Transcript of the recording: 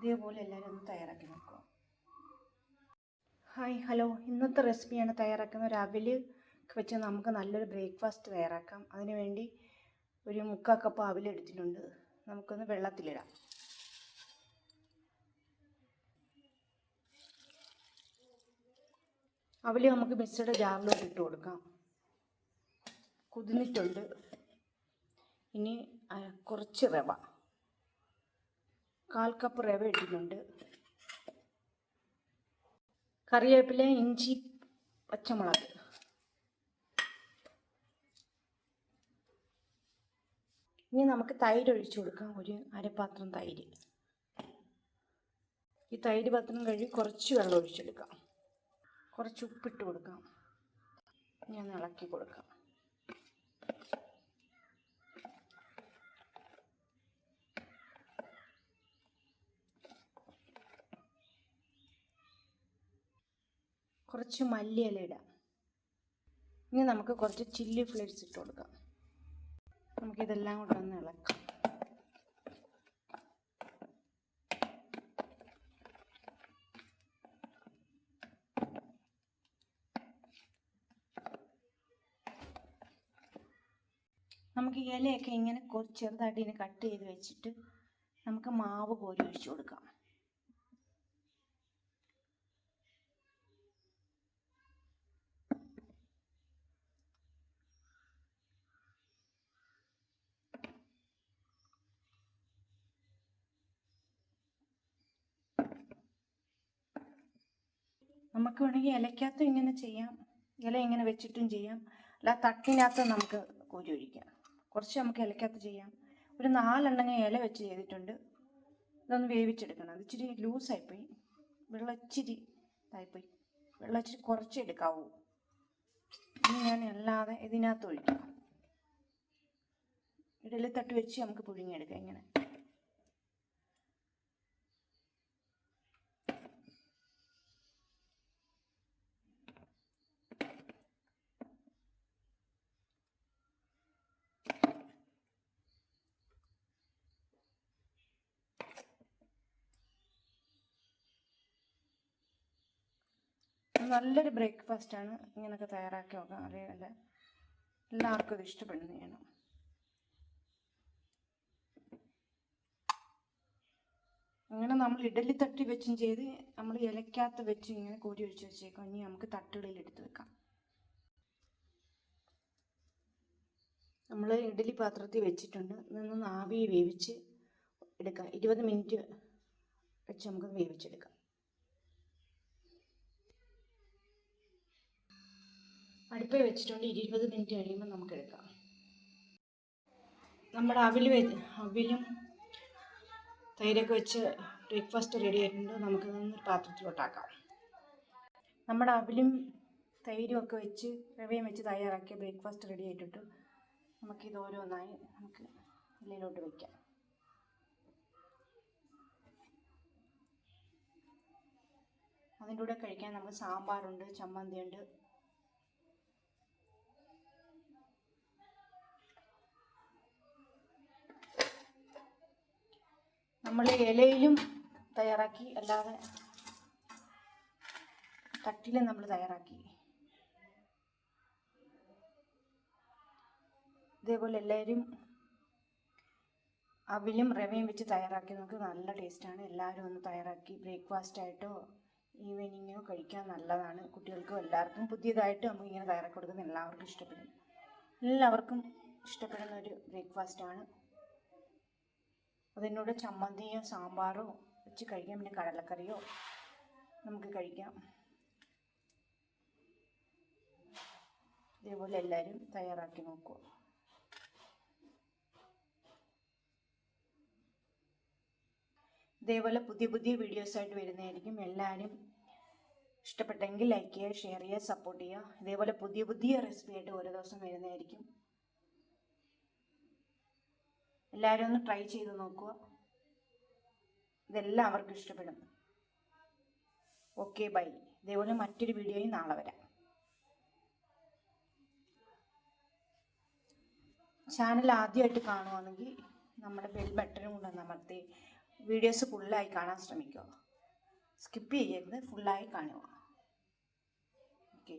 ഇതേപോലെ എല്ലാവരും ഒന്ന് തയ്യാറാക്കി നോക്കുക ഹായ് ഹലോ. ഇന്നത്തെ റെസിപ്പിയാണ് തയ്യാറാക്കുന്ന രാവിലെ വെച്ച് നമുക്ക് നല്ലൊരു ബ്രേക്ക്ഫാസ്റ്റ് തയ്യാറാക്കാം. അതിനുവേണ്ടി ഒരു മുക്കാൽ കപ്പ് അവിൽ എടുത്തിട്ടുണ്ട്. നമുക്കൊന്ന് വെള്ളത്തിലിടാം. അവൽ നമുക്ക് മിക്സിയുടെ ജാറിലോട്ട് ഇട്ട് കൊടുക്കാം. കുതിർന്നിട്ടുണ്ട്. ഇനി കുറച്ച് റവ. കാൽ കപ്പ് റവ ഇട്ടിട്ടുണ്ട്. കറിവേപ്പില ഇഞ്ചി പച്ചമുളക്. ഇനി നമുക്ക് തൈര് ഒഴിച്ചു കൊടുക്കാം. ഒരു അരപാത്രം തൈര്. ഈ തൈര് പാത്രം കഴുകി കുറച്ച് വെള്ളം ഒഴിച്ചെടുക്കാം. കുറച്ച് ഉപ്പിട്ട് കൊടുക്കാം. ഒന്ന് ഇളക്കി കൊടുക്കാം. കുറച്ച് മല്ലിയില ഇടാം. ഇനി നമുക്ക് കുറച്ച് ചില്ലി ഫ്ലേക്സ് ഇട്ട് കൊടുക്കാം. നമുക്കിതെല്ലാം കൂടെ ഒന്ന് ഇളക്കാം. നമുക്ക് ഇലയൊക്കെ ഇങ്ങനെ ചെറുതായിട്ട് ഇങ്ങനെ കട്ട് ചെയ്ത് വെച്ചിട്ട് നമുക്ക് മാവ് കോരി ഒഴിച്ചു കൊടുക്കാം. നമുക്ക് വേണമെങ്കിൽ ഇലക്കകത്തും ഇങ്ങനെ ചെയ്യാം. ഇല ഇങ്ങനെ വെച്ചിട്ടും ചെയ്യാം. അല്ല തട്ടിനകത്ത് നമുക്ക് കോരി ഒഴിക്കാം. കുറച്ച് നമുക്ക് ഇലക്കകത്ത് ചെയ്യാം. ഒരു നാലെണ്ണം ഇല വെച്ച് ചെയ്തിട്ടുണ്ട്. ഇതൊന്ന് വേവിച്ചെടുക്കണം. അത് ഇച്ചിരി ലൂസായിപ്പോയി. വെള്ളം ഇച്ചിരി ഇതായിപ്പോയി. വെള്ളം ഇച്ചിരി കുറച്ച് എടുക്കാവൂ. ഇനി ഞാൻ അല്ലാതെ ഇതിനകത്ത് ഒഴിക്കാം. ഇതെല്ലാം തട്ട് വെച്ച് നമുക്ക് പുഴുങ്ങിയെടുക്കാം. ഇങ്ങനെ. നല്ലൊരു ബ്രേക്ക്ഫാസ്റ്റാണ് ഇങ്ങനെയൊക്കെ തയ്യാറാക്കി നോക്കാം അറിയാമല്ല എല്ലാവർക്കും ഇത് ഇഷ്ടപ്പെടുന്നതാണ് അങ്ങനെ നമ്മൾ ഇഡലി തട്ടി വെച്ചും ചെയ്ത് നമ്മൾ ഇലക്കകത്ത് വെച്ച് ഇങ്ങനെ കൂടി ഒഴിച്ച് വെച്ചേക്കാം. ഇനി നമുക്ക് തട്ടുകളിൽ എടുത്ത് വെക്കാം. നമ്മൾ ഇഡലി പാത്രത്തിൽ വെച്ചിട്ടുണ്ട്. നിന്ന് ആവി വേവിച്ച് എടുക്കാം. ഇരുപത് മിനിറ്റ് വെച്ച് നമുക്ക് വേവിച്ചെടുക്കാം. അടുപ്പിൽ വെച്ചിട്ടുണ്ട്. ഇരുപത് മിനിറ്റ് കഴിയുമ്പോൾ നമുക്ക് എടുക്കാം. നമ്മുടെ അവിൽ അവിലും തൈരൊക്കെ വെച്ച് ബ്രേക്ക്ഫാസ്റ്റ് റെഡി ആയിട്ടുണ്ട്. നമുക്ക് ഒരു പാത്രത്തിലോട്ടാക്കാം. നമ്മുടെ അവിലും തൈരും ഒക്കെ വെച്ച് റവയും വെച്ച് തയ്യാറാക്കിയ ബ്രേക്ക്ഫാസ്റ്റ് റെഡി ആയിട്ടിട്ട് നമുക്കിത് ഓരോന്നായി നമുക്ക് ഇലയിലോട്ട് വയ്ക്കാം അതിന്റെ കൂടെ കഴിക്കാൻ നമുക്ക് സാമ്പാറുണ്ട് ചമ്മന്തിയുണ്ട് നമ്മൾ ഇലയിലും തയ്യാറാക്കി അല്ലാതെ തട്ടിലും നമ്മൾ തയ്യാറാക്കി. ഇതേപോലെ എല്ലാവരും അവിലും റവയും വെച്ച് തയ്യാറാക്കി. നമുക്ക് നല്ല ടേസ്റ്റാണ് എല്ലാവരും ഒന്ന് തയ്യാറാക്കി. ബ്രേക്ക്ഫാസ്റ്റ് ആയിട്ടോ ഈവനിങ്ങോ കഴിക്കാൻ നല്ലതാണ്. കുട്ടികൾക്കും എല്ലാവർക്കും പുതിയതായിട്ട് നമുക്ക് ഇങ്ങനെ തയ്യാറാക്കി കൊടുക്കുന്നത് എല്ലാവർക്കും ഇഷ്ടപ്പെടും. എല്ലാവർക്കും ഇഷ്ടപ്പെടുന്ന ഒരു ബ്രേക്ക്ഫാസ്റ്റാണ് അതിനോട് ചമ്മന്തിയോ സാമ്പാറോ വെച്ച് കഴിക്കാം. പിന്നെ കടലക്കറിയോ നമുക്ക് കഴിക്കാം. ഇതേപോലെ എല്ലാവരും തയ്യാറാക്കി നോക്കുക. ഇതേപോലെ പുതിയ പുതിയ വീഡിയോസായിട്ട് വരുന്നതായിരിക്കും. എല്ലാവരും ഇഷ്ടപ്പെട്ടെങ്കിൽ ലൈക്ക് ചെയ്യുക ഷെയർ ചെയ്യുക സപ്പോർട്ട് ചെയ്യുക. ഇതേപോലെ പുതിയ പുതിയ റെസിപ്പി ആയിട്ട് ഓരോ ദിവസം വരുന്നതായിരിക്കും. എല്ലാവരും ഒന്ന് ട്രൈ ചെയ്ത് നോക്കുക. ഇതെല്ലാം അവർക്ക് ഇഷ്ടപ്പെടും. ഓക്കെ ബൈ ഇതേപോലെ മറ്റൊരു വീഡിയോയും നാളെ വരാം. ചാനൽ ആദ്യമായിട്ട് കാണുവാണെങ്കിൽ നമ്മുടെ ബെൽ ബട്ടനും കൂടെ നമ്മളത്തെ വീഡിയോസ് ഫുള്ളായി കാണാൻ ശ്രമിക്കുക. സ്കിപ്പ് ചെയ്യരുത്. ഫുള്ളായി കാണുക. ഓക്കെ